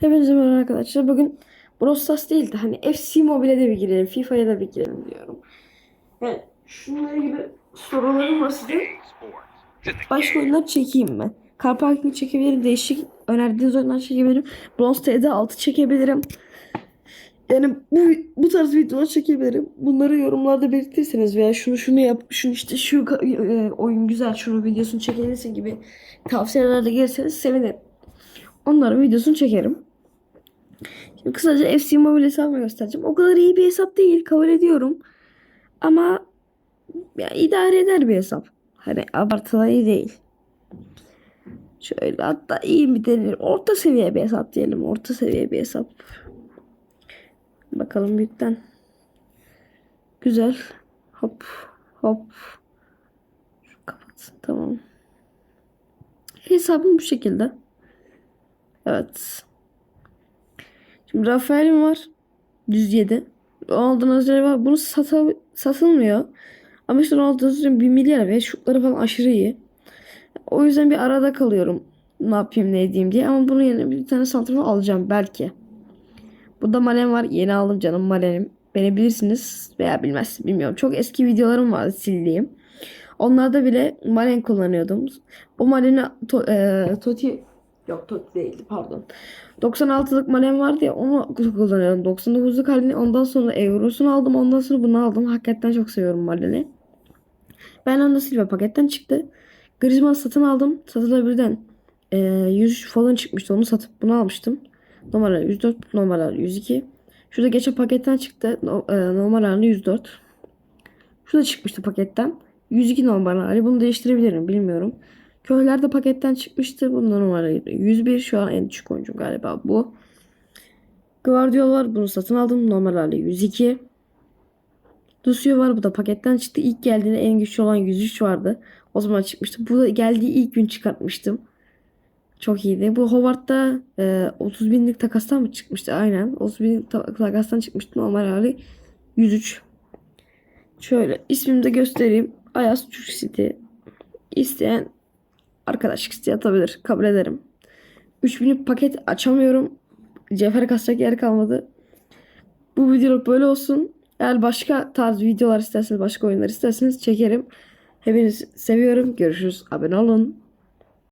Hepinize merhaba arkadaşlar. Bugün Brawl Stars değil de hani FC Mobile'de bir girelim. FIFA'ya da bir girelim diyorum. Yani şunlara gibi sorularım var size. Başka oyunlar çekeyim ben. Car Parking çekebilirim. Değişik önerdiğiniz oyunlar çekebilirim. Bronze TD 6 çekebilirim. Yani bu, bu tarz videolar çekebilirim. Bunları yorumlarda belirtirseniz veya şunu şunu yap, şunu işte şu e, oyun güzel, şunu videosunu çekebilirsin gibi tavsiyelerde gelirseniz sevinirim. Onların videosunu çekerim. Kısaca FC Mobile hesabımı göstereceğim. O kadar iyi bir hesap değil kabul ediyorum. Ama ya idare eder bir hesap. Hani abartılı iyi değil. Şöyle hatta iyi mi denir? Orta seviye bir hesap diyelim. Orta seviye bir hesap. Bakalım büyükten. Güzel. Hop hop. Şu kapatsın tamam. Hesabım bu şekilde. Evet. Şimdi Rafael'im var. 107. Ronaldo Nazario var. Bunu sata, satılmıyor. Ama işte Ronaldo Nazario 1 milyar ve şutları falan aşırı iyi. O yüzden bir arada kalıyorum. Ne yapayım ne edeyim diye. Ama bunun yerine bir tane santrafor alacağım belki. Burada Malen var. Yeni aldım canım Malen'im. Beni bilirsiniz veya bilmezsiniz bilmiyorum. Çok eski videolarım vardı sildiğim. Onlarda bile Malen kullanıyordum. O Malen'i to, e, Toti yok Toti değildi pardon. 96'lık Malen vardı ya onu kullanıyordum. 99'luk halini ondan sonra Euros'unu aldım. Ondan sonra bunu aldım. Hakikaten çok seviyorum Malen'i. Bernardo Silva paketten çıktı. Griezmann satın aldım. Satılabilirden e, 100 falan çıkmıştı. Onu satıp bunu almıştım. Numara 104, numara 102. Şurada geçen paketten çıktı. No, e, numaralı 104. Şurada çıkmıştı paketten. 102 numaralı. Bunu değiştirebilirim bilmiyorum. Köhler de paketten çıkmıştı. Bunun numaraydı. 101 şu an en düşük oyuncum galiba bu. Guardiola var. Bunu satın aldım. Numaralı 102. Lucio var. Bu da paketten çıktı. İlk geldiğinde en güçlü olan 103 vardı. O zaman çıkmıştı. Bu da geldiği ilk gün çıkartmıştım. Çok iyiydi. Bu Howard'da e, 30 binlik takastan mı çıkmıştı? Aynen. 30 binlik ta- takastan çıkmıştı. Normal hali 103. Şöyle ismimi de göstereyim. Ayas Türk City. İsteyen arkadaşlık isteği atabilir. Kabul ederim. 3000'lik paket açamıyorum. Cevher kasacak yer kalmadı. Bu videoluk böyle olsun. Eğer başka tarz videolar isterseniz, başka oyunlar isterseniz çekerim. Hepinizi seviyorum. Görüşürüz. Abone olun.